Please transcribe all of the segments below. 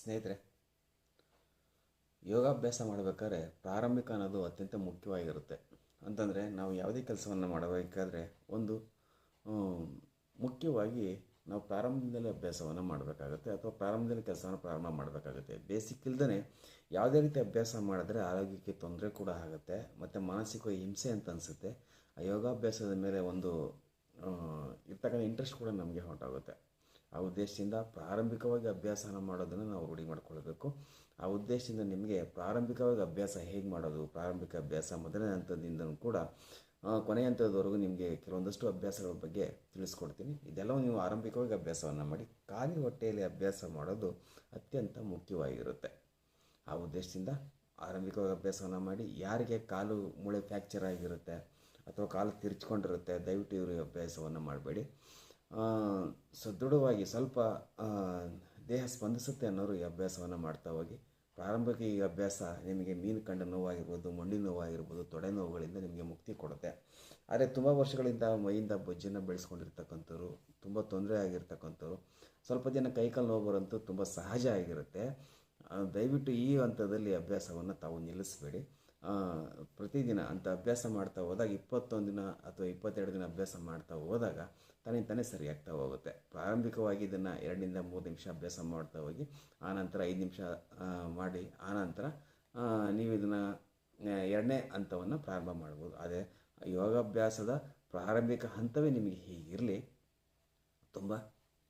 ಸ್ನೇಹಿತರೆ, ಯೋಗಾಭ್ಯಾಸ ಮಾಡಬೇಕಾದ್ರೆ ಪ್ರಾರಂಭಿಕ ಅನ್ನೋದು ಅತ್ಯಂತ ಮುಖ್ಯವಾಗಿರುತ್ತೆ. ಅಂತಂದರೆ ನಾವು ಯಾವುದೇ ಕೆಲಸವನ್ನು ಮಾಡಬೇಕಾದ್ರೆ ಒಂದು ಮುಖ್ಯವಾಗಿ ನಾವು ಪ್ರಾರಂಭದಲ್ಲೇ ಅಭ್ಯಾಸವನ್ನು ಮಾಡಬೇಕಾಗುತ್ತೆ ಅಥವಾ ಪ್ರಾರಂಭದಲ್ಲಿ ಕೆಲಸವನ್ನು ಪ್ರಾರಂಭ ಮಾಡಬೇಕಾಗುತ್ತೆ. ಬೇಸಿಕ್ ಇಲ್ದೇ ಯಾವುದೇ ರೀತಿ ಅಭ್ಯಾಸ ಮಾಡಿದ್ರೆ ಆರೋಗ್ಯಕ್ಕೆ ತೊಂದರೆ ಕೂಡ ಆಗುತ್ತೆ, ಮತ್ತು ಮಾನಸಿಕ ಹಿಂಸೆ ಅಂತ ಅನಿಸುತ್ತೆ. ಆ ಯೋಗಾಭ್ಯಾಸದ ಮೇಲೆ ಒಂದು ಇರ್ತಕ್ಕಂಥ ಇಂಟ್ರೆಸ್ಟ್ ಕೂಡ ನಮಗೆ ಹೊರಟೋಗುತ್ತೆ ಆ ಉದ್ದೇಶದಿಂದ ಪ್ರಾರಂಭಿಕವಾಗಿ ಅಭ್ಯಾಸನ ಮಾಡೋದನ್ನು ನಾವು ರೂಢಿ ಮಾಡ್ಕೊಳ್ಬೇಕು. ಆ ಉದ್ದೇಶದಿಂದ ನಿಮಗೆ ಪ್ರಾರಂಭಿಕವಾಗಿ ಅಭ್ಯಾಸ ಹೇಗೆ ಮಾಡೋದು? ಪ್ರಾರಂಭಿಕ ಅಭ್ಯಾಸ ಮೊದಲನೇ ಹಂತದಿಂದನೂ ಕೂಡ ಕೊನೆಯ ಹಂತದವರೆಗೂ ನಿಮಗೆ ಕೆಲವೊಂದಷ್ಟು ಅಭ್ಯಾಸಗಳ ಬಗ್ಗೆ ತಿಳಿಸ್ಕೊಡ್ತೀನಿ. ಇದೆಲ್ಲವೂ ನೀವು ಆರಂಭಿಕವಾಗಿ ಅಭ್ಯಾಸವನ್ನು ಮಾಡಿ, ಖಾಲಿ ಹೊಟ್ಟೆಯಲ್ಲಿ ಅಭ್ಯಾಸ ಮಾಡೋದು ಅತ್ಯಂತ ಮುಖ್ಯವಾಗಿರುತ್ತೆ. ಆ ಉದ್ದೇಶದಿಂದ ಆರಂಭಿಕವಾಗಿ ಅಭ್ಯಾಸವನ್ನು ಮಾಡಿ, ಯಾರಿಗೆ ಕಾಲು ಮೂಳೆ ಫ್ಯಾಕ್ಚರ್ ಆಗಿರುತ್ತೆ ಅಥವಾ ಕಾಲು ತಿರ್ಚ್ಕೊಂಡಿರುತ್ತೆ, ದಯವಿಟ್ಟು ಇವರು ಅಭ್ಯಾಸವನ್ನು ಮಾಡಬೇಡಿ. ಸದೃಢವಾಗಿ ಸ್ವಲ್ಪ ದೇಹ ಸ್ಪಂದಿಸುತ್ತೆ ಅನ್ನೋರು ಈ ಅಭ್ಯಾಸವನ್ನು ಮಾಡ್ತಾ ಹೋಗಿ. ಪ್ರಾರಂಭಕ್ಕೆ ಈ ಅಭ್ಯಾಸ ನಿಮಗೆ ಮೀನು ಕಂಡ ನೋವಾಗಿರ್ಬೋದು, ಮಂಡಿ ನೋವಾಗಿರ್ಬೋದು, ತೊಡೆ ನೋವುಗಳಿಂದ ನಿಮಗೆ ಮುಕ್ತಿ ಕೊಡುತ್ತೆ. ಆದರೆ ತುಂಬ ವರ್ಷಗಳಿಂದ ಮೈಯಿಂದ ಬೊಜ್ಜನ್ನು ಬೆಳೆಸ್ಕೊಂಡಿರ್ತಕ್ಕಂಥವ್ರು, ತುಂಬ ತೊಂದರೆ ಆಗಿರ್ತಕ್ಕಂಥವ್ರು, ಸ್ವಲ್ಪ ಜನ ಕೈಕಾಲು ನೋವು ಬರಂತೂ ತುಂಬ ಸಹಜ ಆಗಿರುತ್ತೆ. ದಯವಿಟ್ಟು ಈ ಹಂತದಲ್ಲಿ ಅಭ್ಯಾಸವನ್ನು ತಾವು ನಿಲ್ಲಿಸಬೇಡಿ. ಪ್ರತಿದಿನ ಅಂತ ಅಭ್ಯಾಸ ಮಾಡ್ತಾ ಹೋದಾಗ, ಇಪ್ಪತ್ತೊಂದು ದಿನ ಅಥವಾ ಇಪ್ಪತ್ತೆರಡು ದಿನ ಅಭ್ಯಾಸ ಮಾಡ್ತಾ ಹೋದಾಗ ತಾನೇ ತಾನೇ ಸರಿಯಾಗ್ತಾ ಹೋಗುತ್ತೆ. ಪ್ರಾರಂಭಿಕವಾಗಿ ಇದನ್ನು ಎರಡರಿಂದ ಮೂರು ನಿಮಿಷ ಅಭ್ಯಾಸ ಮಾಡ್ತಾ ಹೋಗಿ ಆನಂತರ ಐದು ನಿಮಿಷ ಮಾಡಿ ಆನಂತರ ನೀವು ಇದನ್ನು ಎರಡನೇ ಹಂತವನ್ನು ಪ್ರಾರಂಭ ಮಾಡ್ಬೋದು. ಅದೇ ಯೋಗಾಭ್ಯಾಸದ ಪ್ರಾರಂಭಿಕ ಹಂತವೇ ನಿಮಗೆ ಹೀಗಿರಲಿ, ತುಂಬ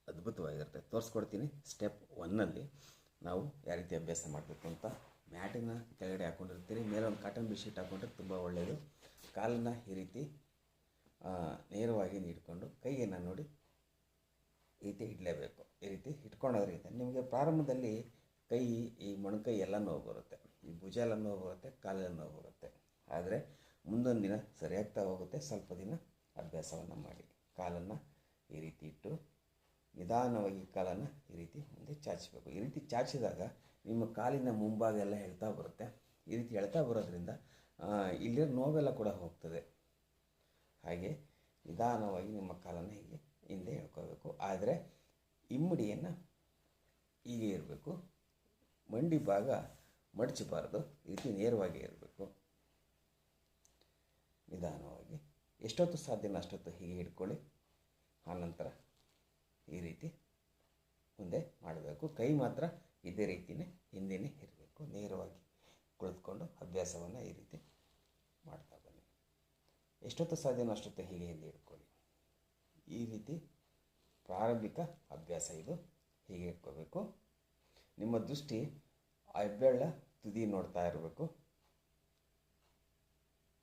ಅದ್ಭುತವಾಗಿರುತ್ತೆ. ತೋರಿಸ್ಕೊಡ್ತೀನಿ. ಸ್ಟೆಪ್ ಒನ್ನಲ್ಲಿ ನಾವು ಯಾವ ರೀತಿ ಅಭ್ಯಾಸ ಮಾಡಬೇಕು ಅಂತ ಮ್ಯಾಟಿನ ಕೆಳಗಡೆ ಹಾಕ್ಕೊಂಡಿರ್ತೀರಿ ಮೇಲೆ ಒಂದು ಕಾಟನ್ ಬೆಡ್ಶೀಟ್ ಹಾಕ್ಕೊಂಡ್ರೆ ತುಂಬ ಒಳ್ಳೆಯದು ಕಾಲನ್ನು ಈ ರೀತಿ ನೇರವಾಗಿ ನೀಡಿಕೊಂಡು ಕೈಯನ್ನು ನೋಡಿ ಈ ರೀತಿ ಇಡಲೇಬೇಕು. ಈ ರೀತಿ ಇಟ್ಕೊಳೋದ್ರಿಂದ ನಿಮಗೆ ಪ್ರಾರಂಭದಲ್ಲಿ ಕೈ, ಈ ಮೊಣಕೈ ಎಲ್ಲ ನೋವು ಬರುತ್ತೆ. ಈ ಭುಜ ಎಲ್ಲ ನೋವು ಬರುತ್ತೆ, ಕಾಲೆಲ್ಲ ನೋವು ಬರುತ್ತೆ. ಆದರೆ ಮುಂದೊಂದು ದಿನ ಸರಿಯಾಗ್ತಾ ಹೋಗುತ್ತೆ. ಸ್ವಲ್ಪ ದಿನ ಅಭ್ಯಾಸವನ್ನು ಮಾಡಿ. ಕಾಲನ್ನು ಈ ರೀತಿ ಇಟ್ಟು ನಿಧಾನವಾಗಿ ಕಾಲನ್ನು ಈ ರೀತಿ ಮುಂದೆ ಚಾಚಬೇಕು ಈ ರೀತಿ ಚಾಚಿದಾಗ ನಿಮ್ಮ ಕಾಲಿನ ಮುಂಭಾಗ ಎಲ್ಲ ಹೇಳ್ತಾ ಬರುತ್ತೆ. ಈ ರೀತಿ ಎಳ್ತಾ ಬರೋದ್ರಿಂದ ಇಲ್ಲಿ ನೋವೆಲ್ಲ ಕೂಡ ಹೋಗ್ತದೆ. ಹಾಗೆ ನಿಧಾನವಾಗಿ ನಿಮ್ಮ ಕಾಲನ್ನು ಹೀಗೆ ಹಿಂದೆ ಹೇಳ್ಕೋಬೇಕು ಆದರೆ ಇಮ್ಮಡಿಯನ್ನು ಹೀಗೆ ಇರಬೇಕು. ಮಂಡಿ ಭಾಗ ಮಡಚಬಾರ್ದು. ಈ ರೀತಿ ನೇರವಾಗಿ ಇರಬೇಕು. ನಿಧಾನವಾಗಿ. ಎಷ್ಟೊತ್ತು ಸಾಧ್ಯನೋ ಅಷ್ಟೊತ್ತು ಹೀಗೆ ಹಿಡ್ಕೊಳ್ಳಿ. ಆನಂತರ ಈ ರೀತಿ ಮುಂದೆ ಮಾಡಬೇಕು. ಕೈ ಮಾತ್ರ ಇದೇ ರೀತಿಯೇ ಹಿಂದೆಯೇ ಇರಬೇಕು. ನೇರವಾಗಿ ಕುಳಿತುಕೊಂಡು ಅಭ್ಯಾಸವನ್ನು ಈ ರೀತಿ ಮಾಡ್ತಾ ಬನ್ನಿ. ಎಷ್ಟೊತ್ತು ಸಾಧ್ಯನೋ ಅಷ್ಟೊತ್ತು ಹೀಗೆ ಹಿಂದೆ ಇಟ್ಕೊಳ್ಳಿ. ಈ ರೀತಿ ಪ್ರಾರಂಭಿಕ ಅಭ್ಯಾಸ ಇದು. ಹೀಗೆ ಇಟ್ಕೋಬೇಕು. ನಿಮ್ಮ ದೃಷ್ಟಿ ಆ ಹೆಬ್ಬೆರಳ ತುದಿ ನೋಡ್ತಾ ಇರಬೇಕು.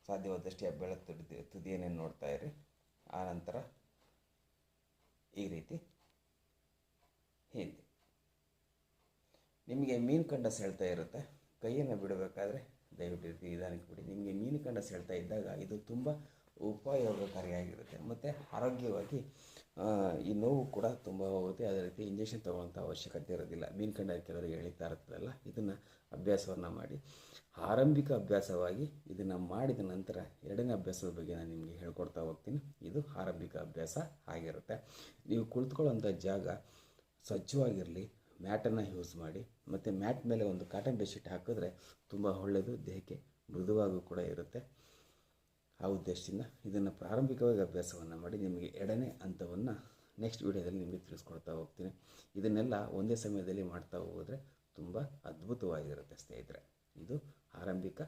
ಸಾಧ್ಯವಾದಷ್ಟು ಹೆಬ್ಬೆರಳ ತುದಿ ತುದಿಯನ್ನೇ ನೋಡ್ತಾ ಇರಿ. ಆನಂತರ ಈ ರೀತಿ ಹಿಂದೆ ನಿಮಗೆ ಮೀನು ಕಂಡ ಸೆಳ್ತಾ ಇರುತ್ತೆ, ಕೈಯನ್ನು ಬಿಡಬೇಕಾದ್ರೆ ದಯವಿಟ್ಟು ಇದಾನಕ್ಕೆ ನಿಧಾನಕ್ಕೆ ಬಿಡಿ. ನಿಮಗೆ ಮೀನು ಕಂಡ ಸೆಳ್ತಾ ಇದ್ದಾಗ ಇದು ತುಂಬ ಉಪಯೋಗಕಾರಿಯಾಗಿರುತ್ತೆ. ಮತ್ತು ಆರೋಗ್ಯವಾಗಿ ಈ ನೋವು ಕೂಡ ತುಂಬ ಹೋಗುತ್ತೆ. ಅದೇ ರೀತಿ ಇಂಜೆಕ್ಷನ್ ತೊಗೊಳ್ಳೋಂಥ ಅವಶ್ಯಕತೆ ಇರೋದಿಲ್ಲ. ಮೀನು ಕಂಡ ಕೆಲವರಿಗೆ ಎಳಿತಾ ಇರ್ತದಲ್ಲ ಇದನ್ನು ಅಭ್ಯಾಸವನ್ನು ಮಾಡಿ. ಆರಂಭಿಕ ಅಭ್ಯಾಸವಾಗಿ ಇದನ್ನು ಮಾಡಿದ ನಂತರ ಎರಡನೇ ಅಭ್ಯಾಸದ ಬಗ್ಗೆ ನಾನು ನಿಮಗೆ ಹೇಳ್ಕೊಡ್ತಾ ಹೋಗ್ತೀನಿ. ಇದು ಆರಂಭಿಕ ಅಭ್ಯಾಸ ಆಗಿರುತ್ತೆ. ನೀವು ಕುಳಿತುಕೊಳ್ಳೋಂಥ ಜಾಗ ಸ್ವಚ್ಛವಾಗಿರಲಿ. ಮ್ಯಾಟನ್ನು ಯೂಸ್ ಮಾಡಿ, ಮತ್ತು ಮ್ಯಾಟ್ ಮೇಲೆ ಒಂದು ಕಾಟನ್ ಬೆಡ್ಶೀಟ್ ಹಾಕಿದ್ರೆ ತುಂಬ ಒಳ್ಳೆಯದು, ದೇಹಕ್ಕೆ ಮೃದುವಾಗೂ ಕೂಡ ಇರುತ್ತೆ. ಆ ಉದ್ದೇಶದಿಂದ ಇದನ್ನು ಪ್ರಾರಂಭಿಕವಾಗಿ ಅಭ್ಯಾಸವನ್ನು ಮಾಡಿ ನಿಮಗೆ ಎರಡನೇ ಹಂತವನ್ನು ನೆಕ್ಸ್ಟ್ ವಿಡಿಯೋದಲ್ಲಿ ನಿಮಗೆ ತಿಳಿಸ್ಕೊಡ್ತಾ ಹೋಗ್ತೀನಿ. ಇದನ್ನೆಲ್ಲ ಒಂದೇ ಸಮಯದಲ್ಲಿ ಮಾಡ್ತಾ ಹೋದರೆ ತುಂಬ ಅದ್ಭುತವಾಗಿರುತ್ತೆ ಸ್ನೇಹಿತರೆ. ಇದು ಆರಂಭಿಕ